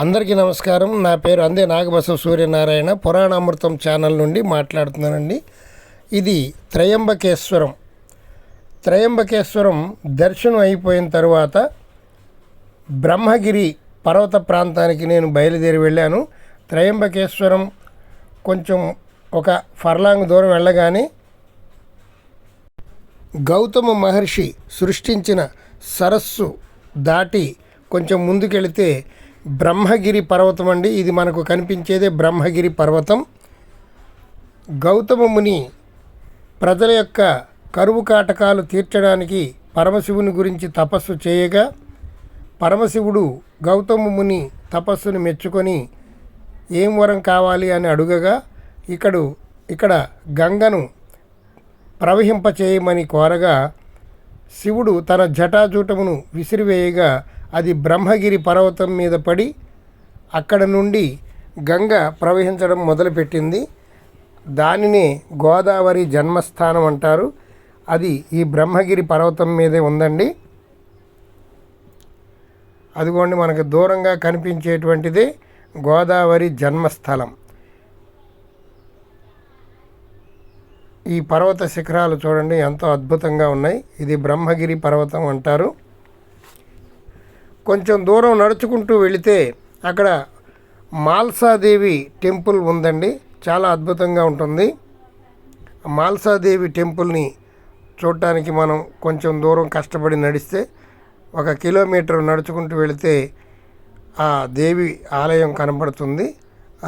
అందరికీ నమస్కారం. నా పేరు అందే నాగబసవ సూర్యనారాయణ. పురాణామృతం ఛానల్ నుండి మాట్లాడుతున్నానండి. ఇది త్రయంబకేశ్వరం. త్రయంబకేశ్వరం దర్శనం అయిపోయిన తర్వాత బ్రహ్మగిరి పర్వత ప్రాంతానికి నేను బయలుదేరి వెళ్ళాను. త్రయంబకేశ్వరం కొంచెం ఒక ఫర్లాంగ్ దూరం వెళ్ళగానే గౌతమ మహర్షి సృష్టించిన సరస్సు దాటి కొంచెం ముందుకెళితే బ్రహ్మగిరి పర్వతం అండి. ఇది మనకు కనిపించేదే బ్రహ్మగిరి పర్వతం. గౌతమ ముని ప్రజల యొక్క కరువు కాటకాలు తీర్చడానికి పరమశివుని గురించి తపస్సు చేయగా పరమశివుడు గౌతమ ముని తపస్సును మెచ్చుకొని ఏం వరం కావాలి అని అడుగగా ఇక్కడు ఇక్కడ గంగను ప్రవహింపచేయమని కోరగా శివుడు తన జటాజూటమును విసిరివేయగా అది బ్రహ్మగిరి పర్వతం మీద పడి అక్కడ నుండి గంగ ప్రవహించడం మొదలుపెట్టింది. దానినే గోదావరి జన్మస్థానం అంటారు. అది ఈ బ్రహ్మగిరి పర్వతం మీదే ఉందండి. అదిగోండి మనకు దూరంగా కనిపించేటువంటిదే గోదావరి జన్మస్థలం. ఈ పర్వత శిఖరాలు చూడండి ఎంతో అద్భుతంగా ఉన్నాయి. ఇది బ్రహ్మగిరి పర్వతం అంటారు. కొంచెం దూరం నడుచుకుంటూ వెళితే అక్కడ మాల్సాదేవి టెంపుల్ ఉందండి. చాలా అద్భుతంగా ఉంటుంది. మాల్సాదేవి టెంపుల్ని చూడటానికి మనం కొంచెం దూరం కష్టపడి నడిస్తే ఒక కిలోమీటర్ నడుచుకుంటూ వెళితే ఆ దేవి ఆలయం కనపడుతుంది.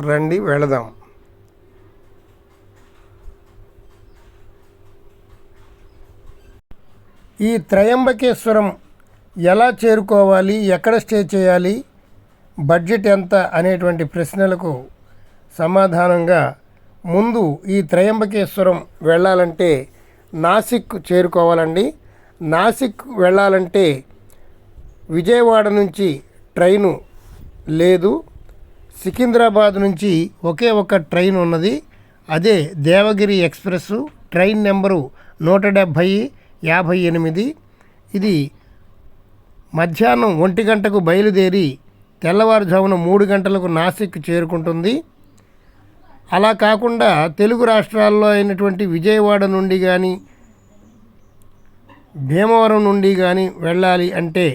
రండి వెళదాం. ఈ త్రయంబకేశ్వరం ఎలా చేరుకోవాలి ఎక్కడ స్టే చేయాలి బడ్జెట్ ఎంత అనేటువంటి ప్రశ్నలకు సమాధానంగా ముందు ఈ త్రయంబకేశ్వరం వెళ్ళాలంటే నాసిక్ చేరుకోవాలండి. నాసిక్ వెళ్ళాలంటే విజయవాడ నుంచి ట్రైను లేదు. సికింద్రాబాద్ నుంచి ఒకే ఒక ట్రైన్ ఉన్నది. అదే దేవగిరి ఎక్స్ప్రెస్ ట్రైన్ నెంబరు నూట డెబ్భై యాభై ఎనిమిది. ఇది మధ్యాహ్నం ఒంటి గంటకు బయలుదేరి తెల్లవారుజామున మూడు గంటలకు నాసిక్ చేరుకుంటుంది. అలా కాకుండా తెలుగు రాష్ట్రాల్లో అయినటువంటి విజయవాడ నుండి కానీ భీమవరం నుండి కానీ వెళ్ళాలి అంటే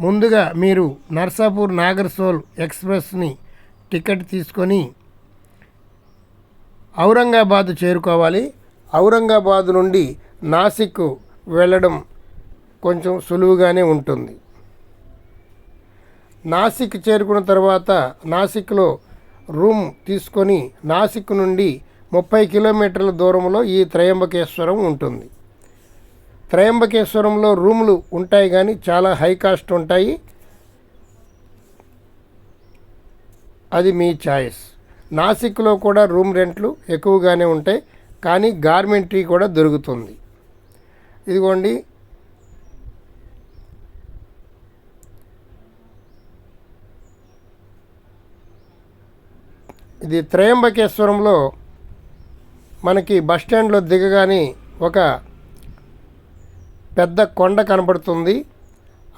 ముందుగా మీరు నర్సాపూర్ నాగర్సోల్ ఎక్స్ప్రెస్ని టికెట్ తీసుకొని ఔరంగాబాద్ చేరుకోవాలి. ఔరంగాబాద్ నుండి నాసిక్ వెళ్ళడం కొంచెం సులువుగానే ఉంటుంది. నాసిక్ చేరుకున్న తర్వాత నాసిక్లో రూమ్ తీసుకొని నాసిక్ నుండి ముప్పై కిలోమీటర్ల దూరంలో ఈ త్రయంబకేశ్వరం ఉంటుంది. త్రయంబకేశ్వరంలో రూములు ఉంటాయి కానీ చాలా హై కాస్ట్ ఉంటాయి. అది మీ ఛాయిస్. నాసిక్లో కూడా రూమ్ రెంట్లు ఎక్కువగానే ఉంటాయి. కానీ గార్మెంటరీ కూడా దొరుకుతుంది. ఇదిగోండి ఇది త్రయంబకేశ్వరంలో మనకి బస్ స్టాండ్లో దిగగానే ఒక పెద్ద కొండ కనబడుతుంది.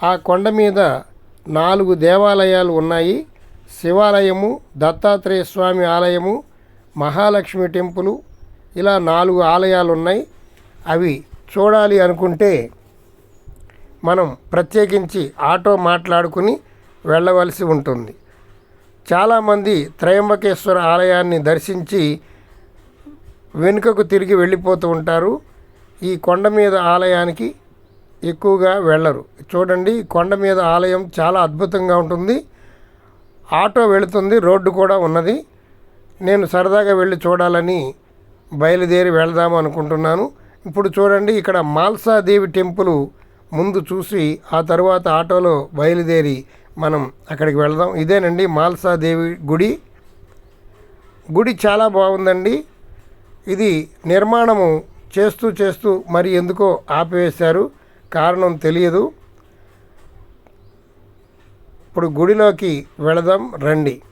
ఆ కొండ మీద నాలుగు దేవాలయాలు ఉన్నాయి. శివాలయము దత్తాత్రేయ స్వామి ఆలయము మహాలక్ష్మి టెంపులు ఇలా నాలుగు ఆలయాలు ఉన్నాయి. అవి చూడాలి అనుకుంటే మనం ప్రత్యేకించి ఆటో మాట్లాడుకుని వెళ్ళవలసి ఉంటుంది. చాలామంది త్రయంబకేశ్వర ఆలయాన్ని దర్శించి వెనుకకు తిరిగి వెళ్ళిపోతూ ఉంటారు. ఈ కొండ మీద ఆలయానికి ఎక్కువగా వెళ్ళరు. చూడండి కొండ మీద ఆలయం చాలా అద్భుతంగా ఉంటుంది. ఆటో వెళుతుంది రోడ్డు కూడా ఉన్నది. నేను సరదాగా వెళ్ళి చూడాలని బయలుదేరి వెళదాము అనుకుంటున్నాను. ఇప్పుడు చూడండి ఇక్కడ మాల్సాదేవి టెంపుల్ ముందు చూసి ఆ తర్వాత ఆటోలో బయలుదేరి మనం అక్కడికి వెళదాం. ఇదేనండి మాల్సాదేవి గుడి. గుడి చాలా బాగుందండి. ఇది నిర్మాణము చేస్తూ చేస్తూ మరి ఎందుకో ఆపివేశారు. కారణం తెలియదు. ఇప్పుడు గుడిలోకి వెళదాం రండి.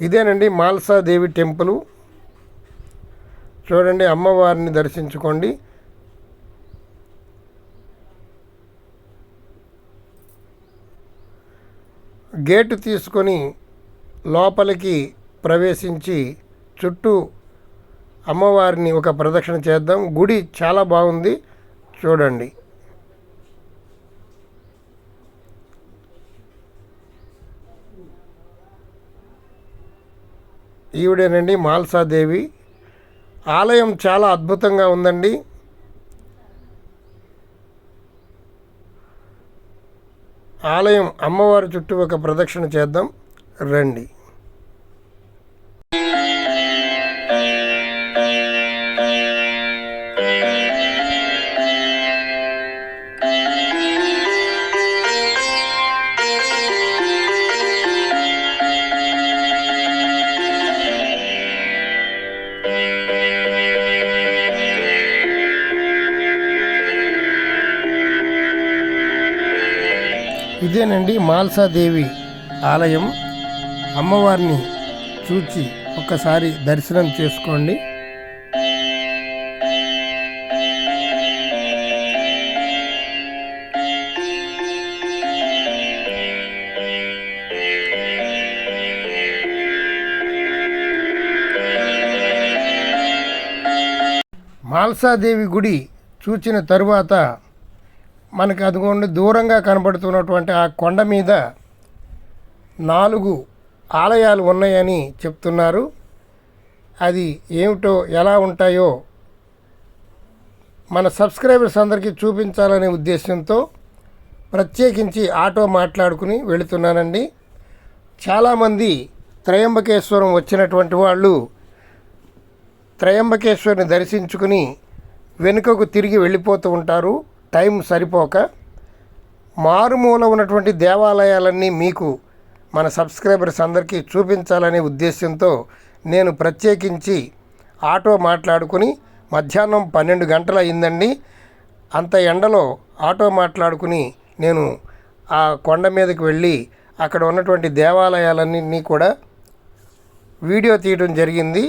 ఇదేనండి మాల్సాదేవి టెంపుల్. చూడండి అమ్మవారిని దర్శించుకోండి. గేటు తీసుకొని లోపలికి ప్రవేశించి చుట్టూ అమ్మవారిని ఒక ప్రదక్షిణ చేద్దాం. గుడి చాలా బాగుంది. చూడండి. ఈవిడేనండి మాల్సాదేవి. ఆలయం చాలా అద్భుతంగా ఉందండి. ఆలయం అమ్మవారి చుట్టూ ఒక ప్రదక్షిణ చేద్దాం. రండి. ఇదేనండి మాల్సాదేవి ఆలయం. అమ్మవారిని చూచి ఒక్కసారి దర్శనం చేసుకోండి. మాల్సాదేవి గుడి చూచిన తరువాత మనకు అదిగోండి దూరంగా కనబడుతున్నటువంటి ఆ కొండ మీద నాలుగు ఆలయాలు ఉన్నాయని చెప్తున్నారు. అది ఏమిటో ఎలా ఉంటాయో మన సబ్స్క్రైబర్స్ అందరికీ చూపించాలనే ఉద్దేశంతో ప్రత్యేకించి ఆటో మాట్లాడుకుని వెళుతున్నానండి. చాలామంది త్రయంబకేశ్వరం వచ్చినటువంటి వాళ్ళు త్రయంబకేశ్వరిని దర్శించుకుని వెనుకకు తిరిగి వెళ్ళిపోతూ ఉంటారు. టైం సరిపోక మారుమూల ఉన్నటువంటి దేవాలయాలన్నీ మీకు మన సబ్స్క్రైబర్స్ అందరికీ చూపించాలనే ఉద్దేశంతో నేను ప్రత్యేకించి ఆటో మాట్లాడుకుని మధ్యాహ్నం పన్నెండు గంటలు అయిందండి అంత ఎండలో ఆటో మాట్లాడుకుని నేను ఆ కొండ మీదకి వెళ్ళి అక్కడ ఉన్నటువంటి దేవాలయాలన్నింటినీ కూడా వీడియో తీయడం జరిగింది.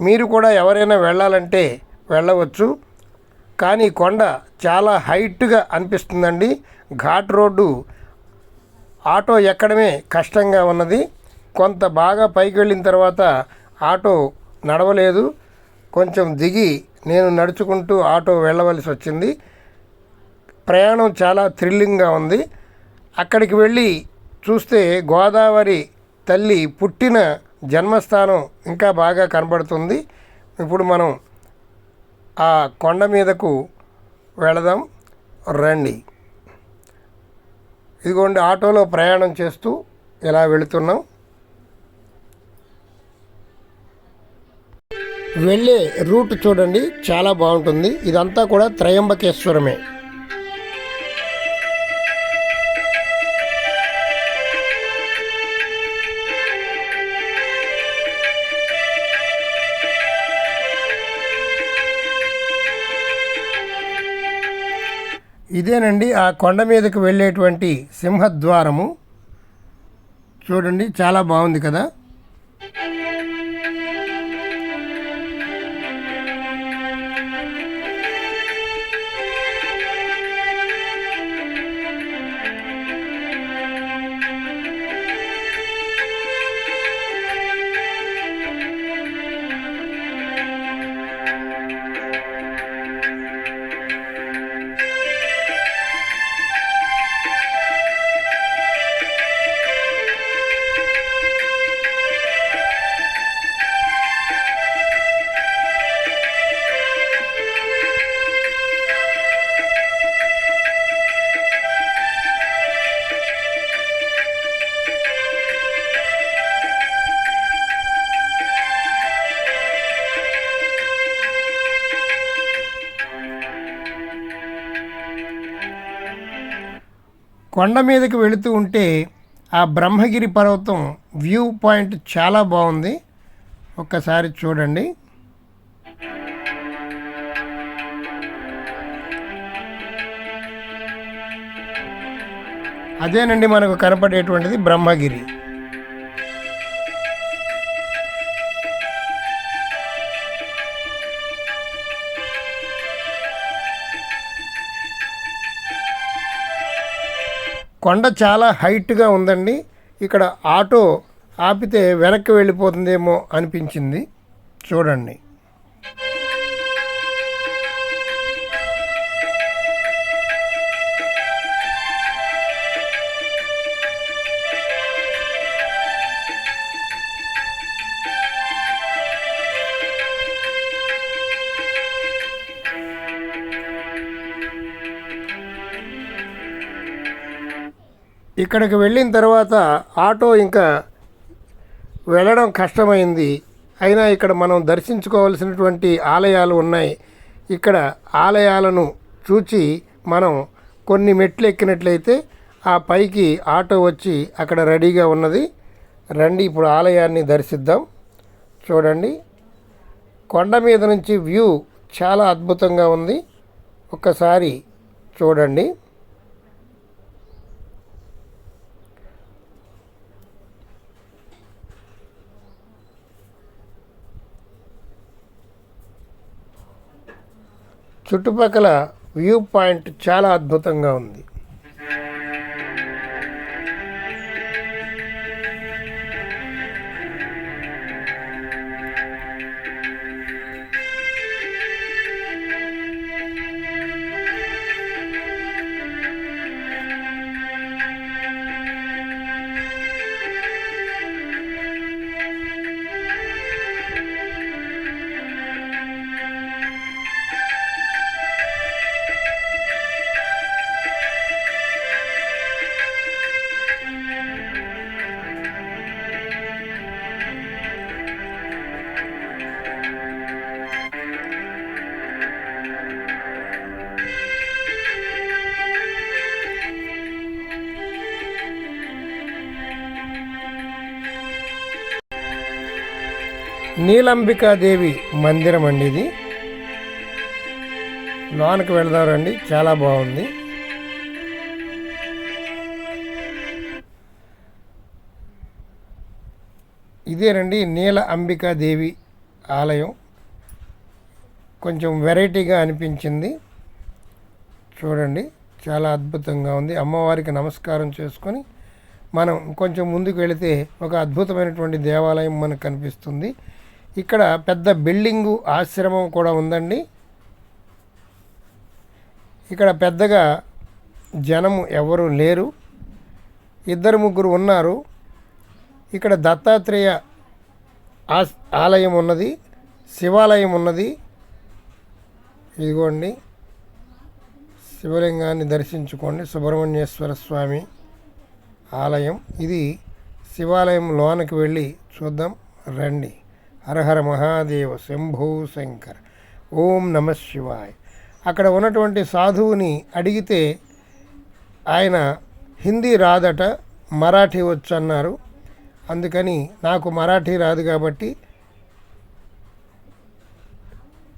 మీరు కూడా ఎవరైనా వెళ్ళాలంటే వెళ్ళవచ్చు. కానీ కొండ చాలా హైట్గా అనిపిస్తుందండి. ఘాట్ రోడ్డు ఆటో ఎక్కడమే కష్టంగా ఉన్నది. కొంత బాగా పైకి వెళ్ళిన తర్వాత ఆటో నడవలేదు. కొంచెం దిగి నేను నడుచుకుంటూ ఆటో వెళ్ళవలసి వచ్చింది. ప్రయాణం చాలా థ్రిల్లింగ్గా ఉంది. అక్కడికి వెళ్ళి చూస్తే గోదావరి తల్లి పుట్టిన జన్మస్థానం ఇంకా బాగా కనబడుతుంది. ఇప్పుడు మనం ఆ కొండ మీదకు వెళదాం రండి. ఇదిగోండి ఆటోలో ప్రయాణం చేస్తూ ఇలా వెళుతున్నాం. వెళ్ళే రూట్ చూడండి చాలా బాగుంటుంది. ఇదంతా కూడా త్రయంబకేశ్వరమే. ఇదేనండి ఆ కొండ మీదకు వెళ్ళేటువంటి సింహద్వారము. చూడండి చాలా బాగుంది కదా. కొండ మీదకి వెళుతూ ఉంటే ఆ బ్రహ్మగిరి పర్వతం వ్యూ పాయింట్ చాలా బాగుంది. ఒక్కసారి చూడండి. అదేనండి మనకు కనపడేటువంటిది బ్రహ్మగిరి. కొండ చాలా హైట్గా ఉందండి. ఇక్కడ ఆటో ఆపితే వెనక్కి వెళ్ళిపోతుందేమో అనిపించింది. చూడండి. ఇక్కడికి వెళ్ళిన తర్వాత ఆటో ఇంకా వెళ్ళడం కష్టమైంది. అయినా ఇక్కడ మనం దర్శించుకోవాల్సినటువంటి ఆలయాలు ఉన్నాయి. ఇక్కడ ఆలయాలను చూచి మనం కొన్ని మెట్లు ఎక్కినట్లయితే ఆ పైకి ఆటో వచ్చి అక్కడ రెడీగా ఉన్నది. రండి ఇప్పుడు ఆలయాన్ని దర్శిద్దాం. చూడండి. కొండ మీద నుంచి వ్యూ చాలా అద్భుతంగా ఉంది. ఒక్కసారి చూడండి. చుట్టుపక్కల వ్యూ పాయింట్ చాలా అద్భుతంగా ఉంది. నీలంబికాదేవి మందిరం అండి ఇది. లోనికి వెళదారండి చాలా బాగుంది. ఇదేనండి నీల అంబికాదేవి ఆలయం. కొంచెం వెరైటీగా అనిపించింది. చూడండి చాలా అద్భుతంగా ఉంది. అమ్మవారికి నమస్కారం చేసుకొని మనం కొంచెం ముందుకు వెళితే ఒక అద్భుతమైనటువంటి దేవాలయం మనకు కనిపిస్తుంది. ఇక్కడ పెద్ద బిల్డింగు ఆశ్రమం కూడా ఉందండి. ఇక్కడ పెద్దగా జనము ఎవరు లేరు. ఇద్దరు ముగ్గురు ఉన్నారు. ఇక్కడ దత్తాత్రేయ ఆలయం ఉన్నది. శివాలయం ఉన్నది. ఇదిగోండి. శివలింగాన్ని దర్శించుకోండి. సుబ్రహ్మణ్యేశ్వర స్వామి ఆలయం. ఇది శివాలయం లోనికి వెళ్ళి చూద్దాం. రండి. హరహర మహాదేవ శంభో శంకర్. ఓం నమ శివాయ్. అక్కడ ఉన్నటువంటి సాధువుని అడిగితే ఆయన హిందీ రాదట మరాఠీ వచ్చు అన్నారు అందుకని నాకు మరాఠీ రాదు కాబట్టి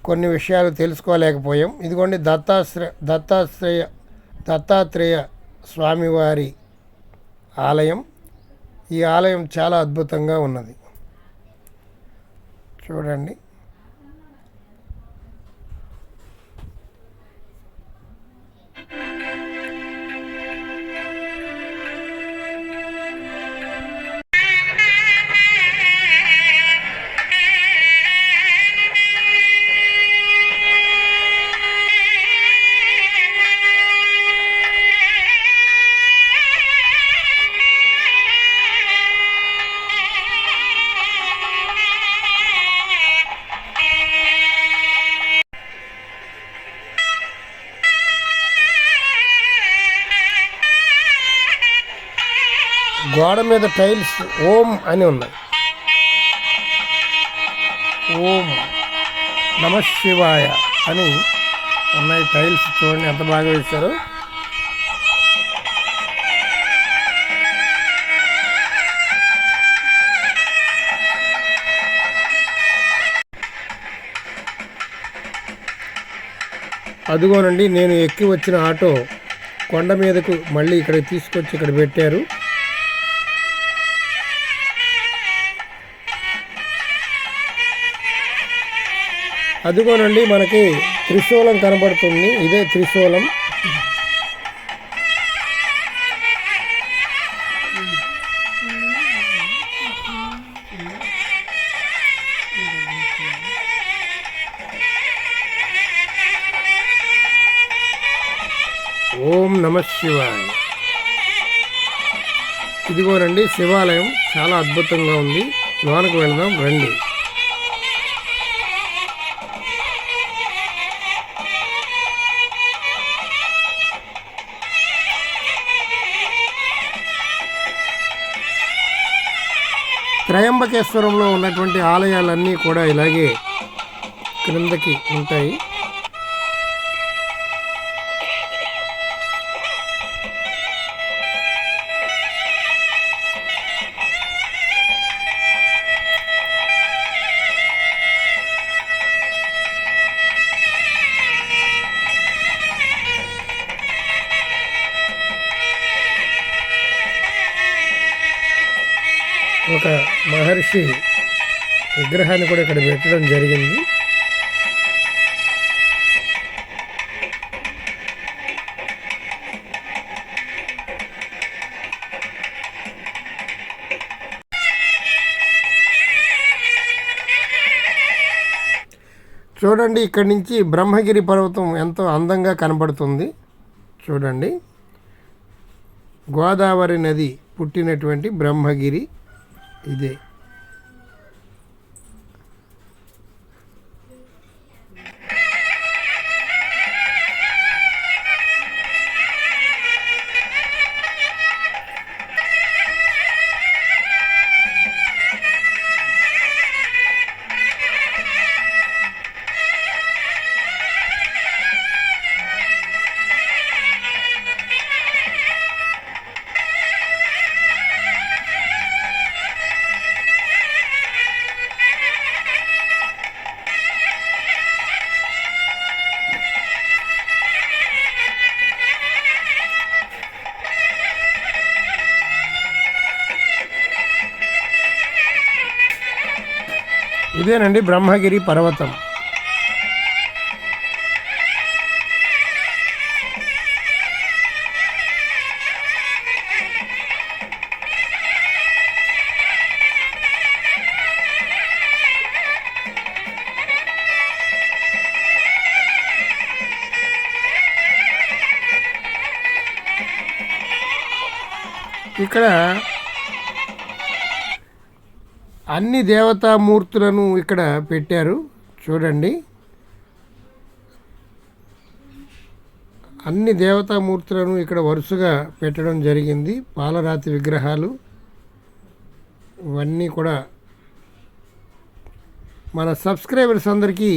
కొన్ని విషయాలు తెలుసుకోలేకపోయాం. ఇదిగోండి దత్తాశ్రయ దత్తాశ్రయ దత్తాత్రేయ స్వామివారి ఆలయం. ఈ ఆలయం చాలా అద్భుతంగా ఉన్నది. చూడండి. గోడ మీద టైల్స్ ఓం అని ఉన్నాయి. ఓం నమ శివాయ అని ఉన్నాయి టైల్స్ చూడండి ఎంత బాగా వేశారు. అదిగోనండి నేను ఎక్కి వచ్చిన ఆటో కొండ మీదకు మళ్ళీ ఇక్కడ తీసుకొచ్చి ఇక్కడ పెట్టారు. అదిగోనండి మనకి త్రిశూలం కనబడుతుంది. ఇదే త్రిశూలం. ఓం నమ శివాయ. ఇదిగోనండి శివాలయం చాలా అద్భుతంగా ఉంది. లోనకు వెళ్దాం రండి. త్రయంబకేశ్వరంలో ఉన్నటువంటి ఆలయాలన్నీ కూడా ఇలాగే క్రిందకి ఉంటాయి. ఒక మహర్షి విగ్రహాన్ని కూడా ఇక్కడ పెట్టడం జరిగింది. చూడండి ఇక్కడి నుంచి బ్రహ్మగిరి పర్వతం ఎంతో అందంగా కనబడుతుంది. చూడండి. గోదావరి నది పుట్టినటువంటి బ్రహ్మగిరి. ఇదే ఇదేనండి బ్రహ్మగిరి పర్వతం. ఇక్కడ అన్ని దేవతామూర్తులను ఇక్కడ పెట్టారు. చూడండి. అన్ని దేవతామూర్తులను ఇక్కడ వరుసగా పెట్టడం జరిగింది. పాలరాతి విగ్రహాలు ఇవన్నీ కూడా మన సబ్స్క్రైబర్స్ అందరికీ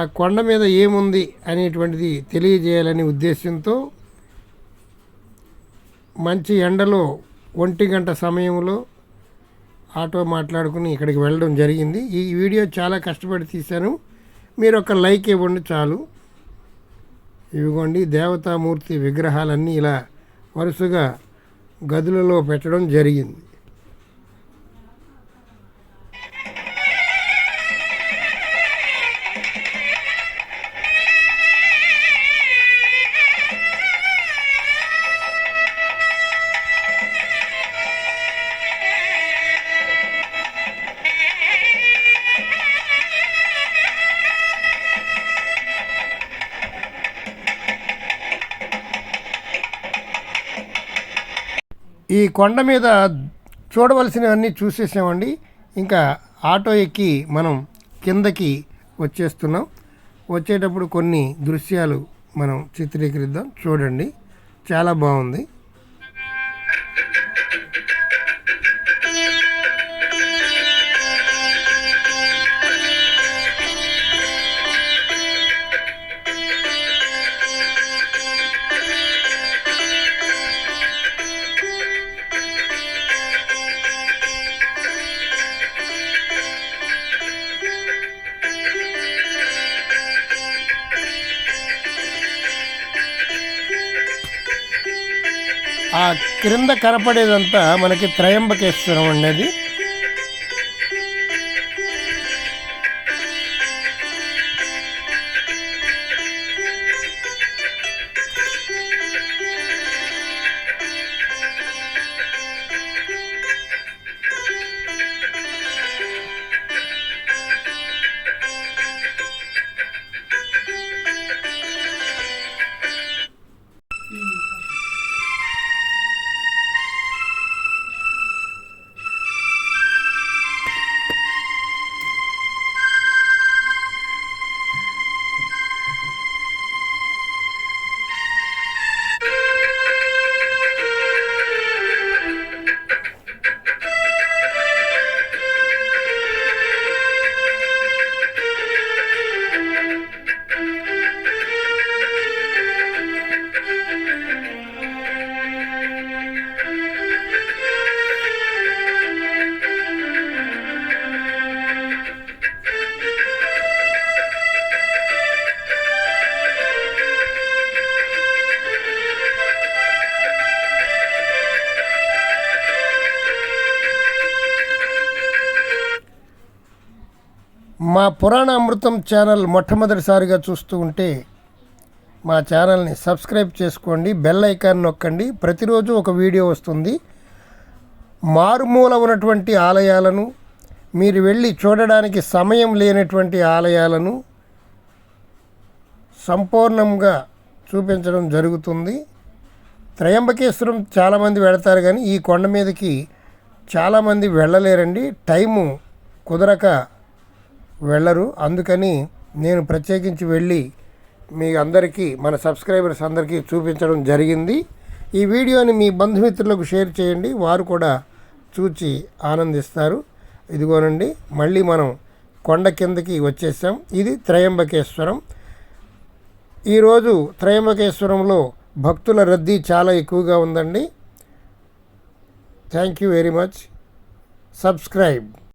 ఆ కొండ మీద ఏముంది అనేటువంటిది తెలియజేయాలనే ఉద్దేశంతో మంచి ఎండలో ఒంటి గంట సమయంలో ఆటో మాట్లాడుకుని ఇక్కడికి వెళ్ళడం జరిగింది. ఈ వీడియో చాలా కష్టపడి తీశాను. మీరు ఒక లైక్ ఇవ్వండి చాలు. ఇవిగోండి దేవతామూర్తి విగ్రహాలన్నీ ఇలా వరుసగా గదులలో పెట్టడం జరిగింది. ఈ కొండ మీద చూడవలసినవన్నీ చూసేసామండి. ఇంకా ఆటో ఎక్కి మనం కిందకి వచ్చేస్తున్నాం. వచ్చేటప్పుడు కొన్ని దృశ్యాలు మనం చిత్రీకరిద్దాం. చూడండి. చాలా బాగుంది. క్రింద కనపడేదంతా మనకి త్రయంబకేశ్వరం అనేది మా పురాణ అమృతం ఛానల్ మొట్టమొదటిసారిగా చూస్తూ ఉంటే మా ఛానల్ని సబ్స్క్రైబ్ చేసుకోండి బెల్ ఐకాన్ నొక్కండి. ప్రతిరోజు ఒక వీడియో వస్తుంది. మారుమూల ఉన్నటువంటి ఆలయాలను మీరు వెళ్ళి చూడడానికి సమయం లేనటువంటి ఆలయాలను సంపూర్ణంగా చూపించడం జరుగుతుంది. త్రయంబకేశ్వరం చాలామంది వెళతారు కానీ ఈ కొండ మీదకి చాలామంది వెళ్ళలేరండి. టైము కుదరక వెళ్ళరు. అందుకని నేను ప్రత్యేకించి వెళ్ళి మీ అందరికీ మన సబ్స్క్రైబర్స్ అందరికీ చూపించడం జరిగింది. ఈ వీడియోని మీ బంధుమిత్రులకు షేర్ చేయండి. వారు కూడా చూచి ఆనందిస్తారు. ఇదిగోనండి మళ్ళీ మనం కొండ కిందకి వచ్చేసాం. ఇది త్రయంబకేశ్వరం. ఈరోజు త్రయంబకేశ్వరంలో భక్తుల రద్దీ చాలా ఎక్కువగా ఉందండి. Thank you very much subscribe